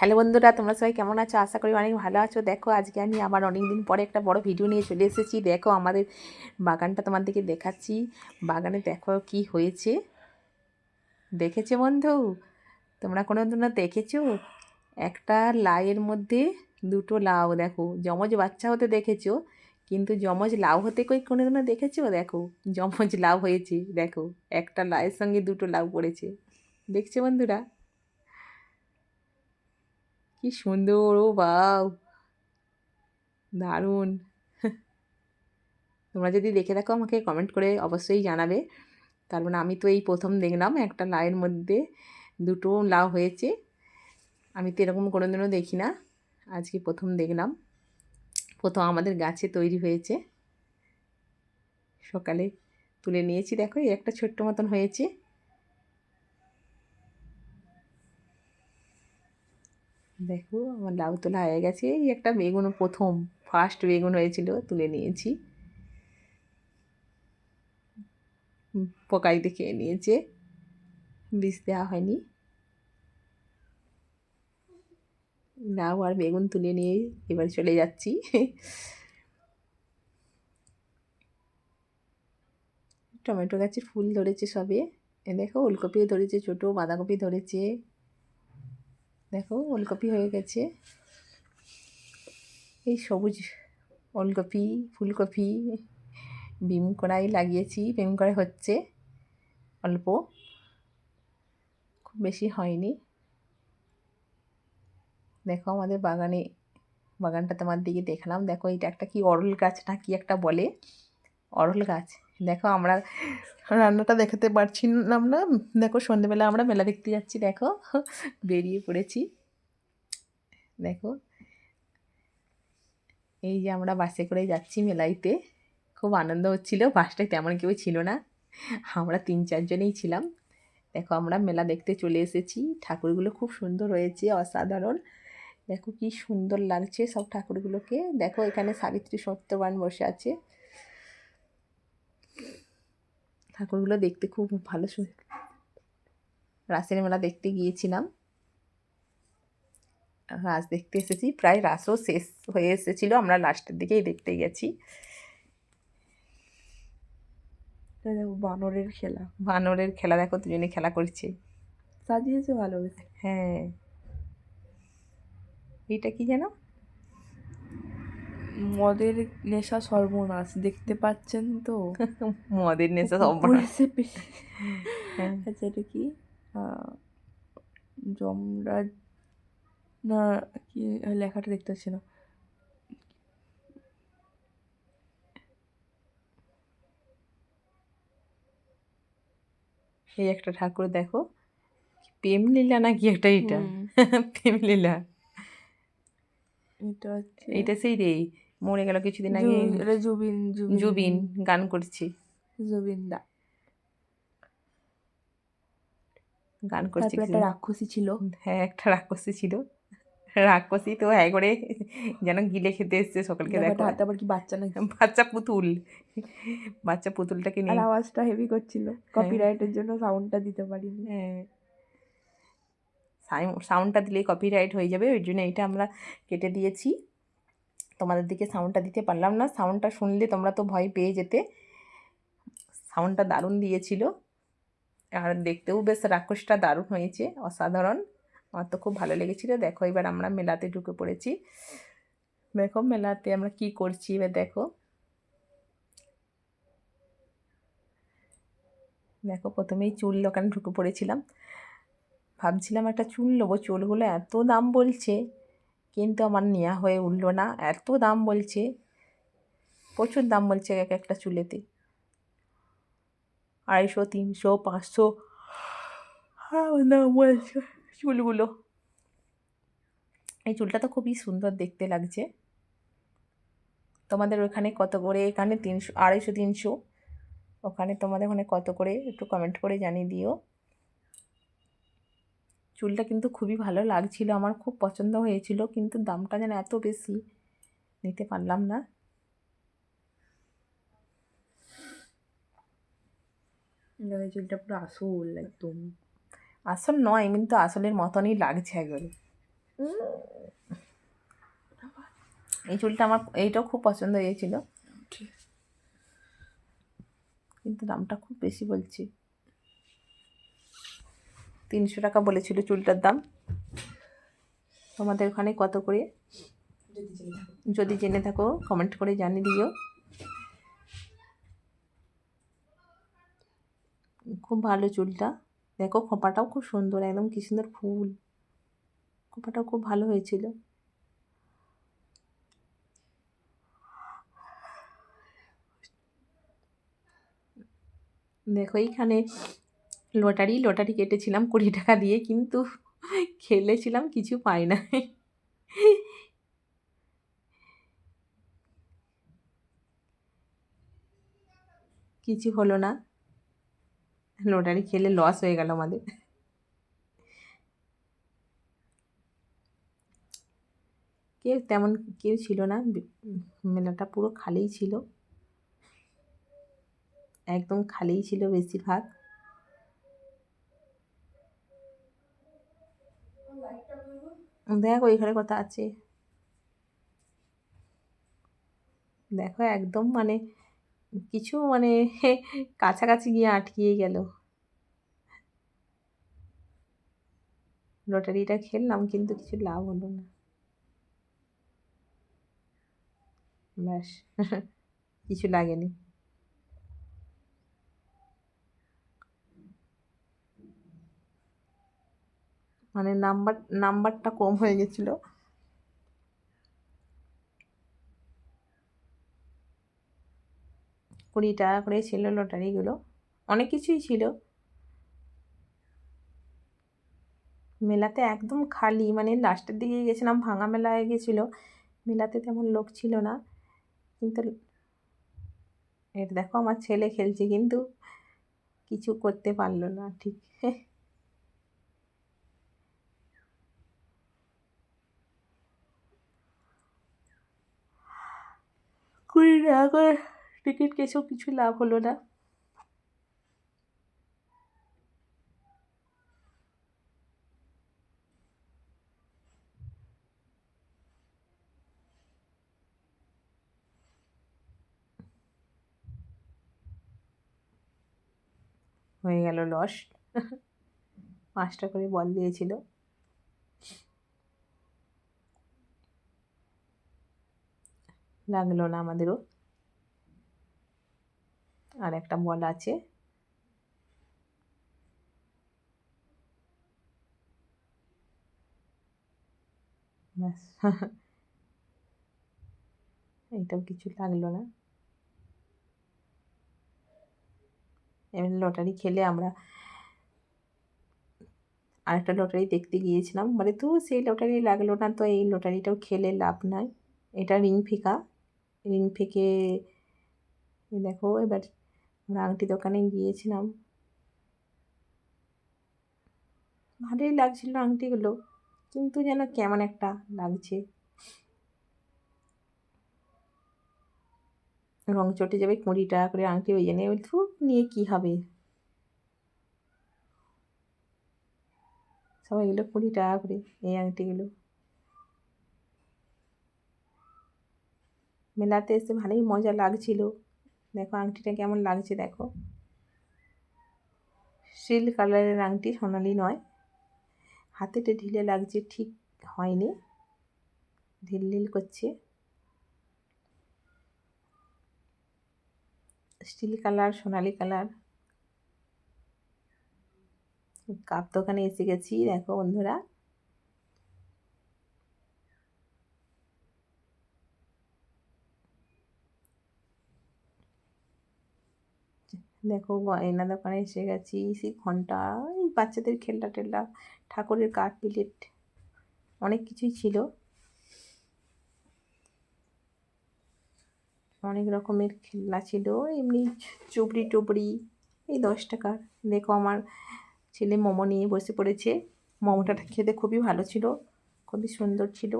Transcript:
Hello বন্ধুরা, তোমরা সবাই কেমন আছো? আশা করি অনেক ভালো আছো। দেখো, আজকে আমি আবার অনেক দিন পরে একটা বড় ভিডিও নিয়ে চলে এসেছি। দেখো, আমাদের বাগানটা তোমাদেরকে দেখাচ্ছি। বাগানে দেখো কি হয়েছে। দেখেছে বন্ধু? তোমরা কোনো দিনও দেখেছ? একটা লাউয়ের মধ্যে দুটো লাউ, দেখো, যমজ বাচ্চা হতে দেখেছ, কিন্তু যমজ লাউ হতে কই কোনো দিনও দেখেছ? দেখো, যমজ লাউ হয়েছে, দেখো, একটা লাউয়ের সঙ্গে দুটো লাউ পড়েছে। দেখছ বন্ধুরা? কি সুন্দর, ও বাউ দারুণ। তোমরা যদি দেখে থাকো, আমাকে কমেন্ট করে অবশ্যই জানাবে। তার মানে আমি তো এই প্রথম দেখলাম একটা লাউয়ের মধ্যে। দুটো লাউ হয়েছে। আমি তো এরকম কোনোদিনও দেখি না। আজকে প্রথম দেখলাম। প্রথম আমাদের গাছে তৈরি হয়েছে। সকালে তুলে নিয়েছি। দেখো, এই একটা ছোট্ট মতন হয়েছে। দেখো, আমার লাউ তোলা হয়ে গেছে। এই একটা বেগুন, প্রথম ফার্স্ট বেগুন হয়েছিল, তুলে নিয়েছি। পোকাইতে খেয়ে নিয়েছে। বীজ দেওয়া হয়নি। লাউ আর বেগুন তুলে নিয়ে এবার চলে যাচ্ছি। টমেটো গাছের ফুল ধরেছে সবে। দেখো, ওলকপিও ধরেছে, ছোটো বাঁধাকপি ধরেছে। দেখো, ওলকপি হয়ে গেছে। এই সবুজ ওলকপি, ফুলকপি বিম কড়াই লাগিয়েছি। বিম কড়াই হচ্ছে অল্প, খুব বেশি হয়নি। দেখো, আমাদের বাগানে, বাগানটা তোমার দিকে দেখলাম। দেখো এটা একটা কি অরল গাছ না কি একটা বলে? অরল গাছ। দেখো আমরা রান্নাটা দেখাতে পারছিলাম না। দেখো সন্ধেবেলা আমরা মেলা দেখতে যাচ্ছি, দেখো। বেরিয়ে পড়েছি। দেখো। এই যে আমরা বাসে করে যাচ্ছি মেলাইতে। খুব আনন্দ হচ্ছিল বাসটায় তেমন কেউ ছিল না। আমরা তিন চারজনেই ছিলাম। দেখো আমরা মেলা দেখতে চলে এসেছি। ঠাকুরগুলো খুব সুন্দর হয়েছে, অসাধারণ। দেখো কি সুন্দর লাগছে সব ঠাকুরগুলোকে। দেখো এখানে সাবিত্রী সত্যবান বসে আছে। ঠাকুরগুলো দেখতে খুব ভালো রাসের মেলা দেখতে গিয়েছিলাম। রাস দেখতে এসেছি প্রায় রাসও শেষ হয়ে এসেছিল আমরা লাস্টের দিকেই দেখতে গেছি। দেখো বানরের খেলা। বানরের খেলা দেখো দুজনে খেলা করছে। সাজিয়েছে ভালো হ্যাঁ। এইটা কি যেন? মদের নেশা সর্বনাশ দেখতে পাচ্ছেন তো? মদের নেশা উপরে সব সে পে- হ্যাঁ। আচ্ছা এটা কি? যমরাজ না কি লেখাটা দেখতে পাচ্ছি না। এই একটা ঠাকুর দেখো প্রেম লীলা নাকি একটা এটা? প্রেম লীলা। এটা হচ্ছে এইটা সেই রে। মরে গেল কিছুদিন আগে এটা জুবিন জুবিন। গান করছি। জুবিন দা। গান করছে একটা রাক্ষসী ছিল। হ্যাঁ একটা রাক্ষসী ছিল। রাক্ষসী তো হ্যাঁ করে যেন গিলে খেতে এসছে সকলকে দেখো। হাতে আবার কি বাচ্চা নাকি? বাচ্চা পুতুল। বাচ্চা পুতুলটাকে নিয়ে। আওয়াজটা হেভি করছিল। কপিরাইটের জন্য সাউন্ডটা দিতে পারিনি। হ্যাঁ। সাউন্ডটা দিলেই কপিরাইট হয়ে যাবে ওই জন্য এইটা আমরা কেটে দিয়েছি। তোমাদের দিকে সাউন্ডটা দিতে পারলাম না। সাউন্ডটা শুনলে তোমরা তো ভয় পেয়ে যেতে। সাউন্ডটা দারুণ দিয়েছিল। আর দেখতেও বেশ রাক্ষসটা দারুণ হয়েছে, অসাধারণ। আমার তো খুব ভালো লেগেছিলো। দেখো, এবার আমরা মেলাতে ঢুকে পড়েছি। দেখো, মেলাতে আমরা কি করছি? এবার দেখো। দেখো, প্রথমেই চুল দোকানে ঢুকে পড়েছিলাম। ভাবছিলাম একটা চুল নেব। চুলগুলো এত দাম বলছে। কিন্তু আমার নেওয়া হয়ে উঠল না। এত দাম বলছে। প্রচুর দাম বলছে এক একটা চুলেতে। আড়াইশো, তিনশো, পাঁচশো। দাম বলছে চুলগুলো। এই চুলটা তো খুবই সুন্দর দেখতে লাগছে। তোমাদের ওখানে কত করে? এখানে তিনশো, আড়াইশো, তিনশো। ওখানে তোমাদের ওখানে কত করে? একটু কমেন্ট করে জানিয়ে দিও। চুলটা কিন্তু খুবই ভালো লাগছিল আমার খুব পছন্দ হয়েছিল কিন্তু দামটা যেন এত বেশি নিতে পারলাম না। চুলটা পুরো আসল একদম। আসল নয় কিন্তু আসলের মতনই লাগছে একবারে এই চুলটা আমার এইটাও খুব পছন্দ হয়েছিল। কিন্তু দামটা খুব বেশি বলছি। তিনশো টাকা বলেছিল চুলটার দাম। তোমাদের ওখানে কত করে? যদি জেনে থাকো কমেন্ট করে জানিয়ে দিও। খুব ভালো চুলটা। দেখো, খোপাটাও খুব সুন্দর, একদম কি সুন্দর ফুল। খোপাটাও খুব ভালো হয়েছিল। দেখো, এইখানে লটারি লটারি কেটেছিলাম কুড়ি টাকা দিয়ে কিন্তু খেলেছিলাম, কিছু পাই না। কিছু হলো না। লটারি খেলে লস হয়ে গেল আমাদের। কেউ তেমন, কেউ ছিল না, মেলাটা পুরো খালিই ছিল। একদম খালিই ছিল বেশিরভাগ। দেখো এখানে কথা আছে। দেখো একদম মানে কিছু মানে কাছাকাছি গিয়ে আটকিয়ে গেল। লটারিটা খেললাম কিন্তু কিছু লাভ হলো না। ব্যাস, কিছু লাগেনি। মানে নাম্বার, নাম্বারটা কম হয়ে গেছিল। কুড়ি টাকা করে ছিল লটারিগুলো অনেক কিছুই ছিল। মেলাতে একদম খালি মানে লাস্টের দিকে গেছিলাম, ভাঙা মেলা হয়ে গেছিল। মেলাতে তেমন লোক ছিল না। কিন্তু এটা দেখো আমার ছেলে খেলছে, কিন্তু কিছু করতে পারল না ঠিক। কুড়ি টাকা করে টিকিট কেছেও কিছু লাভ হলো না। হয়ে গেল লস পাঁচটা করে বল দিয়েছিল। লাগল না আমাদেরও। আর একটা বল আছে। ব্যাস। এইটাও কিছু লাগল না। এমনি লটারি খেলে আমরা আরেকটা লটারি দেখতে গিয়েছিলাম। মানে তো সেই লটারি লাগল না, তো এই লটারিটাও খেলে লাভ নাই। এটা রিং ফিকা রিং এই দেখো এবার আমরা আংটি দোকানে গিয়েছিলাম। ভালোই লাগছিল আংটিগুলো কিন্তু যেন কেমন একটা লাগছে। রং চটে যাবে কুড়ি টাকা করে আংটি ওই জন্য বলছি "ধুর, নিয়ে কী হবে? সবাই এগুলো কুড়ি টাকা করে এই আংটিগুলো। মেলাতে এসে ভালোই মজা লাগছিল। দেখো আংটিটা কেমন লাগছে দেখো। সিল্ক কালারের আংটি সোনালি নয়। হাতেটা ঢিলে লাগছে, ঠিক হয়নি। ঢিল ঢিল করছে। স্টিল কালার, সোনালি কালার। কাপ দোকানে এসে গেছি, দেখো বন্ধুরা। দেখো গয়না দোকানে এসে গেছি, সেই ঘণ্টা, এই বাচ্চাদের খেলনা টেলনা, ঠাকুরের কাঠ, প্লেট, অনেক কিছুই ছিল। অনেক রকমের খেলনা ছিল, এমনি চুবড়ি টুবড়ি এই দশ টাকার। দেখো আমার ছেলে মোমো নিয়ে বসে পড়েছে। মোমোটা খেতে খুবই ভালো ছিল, খুবই সুন্দর ছিল।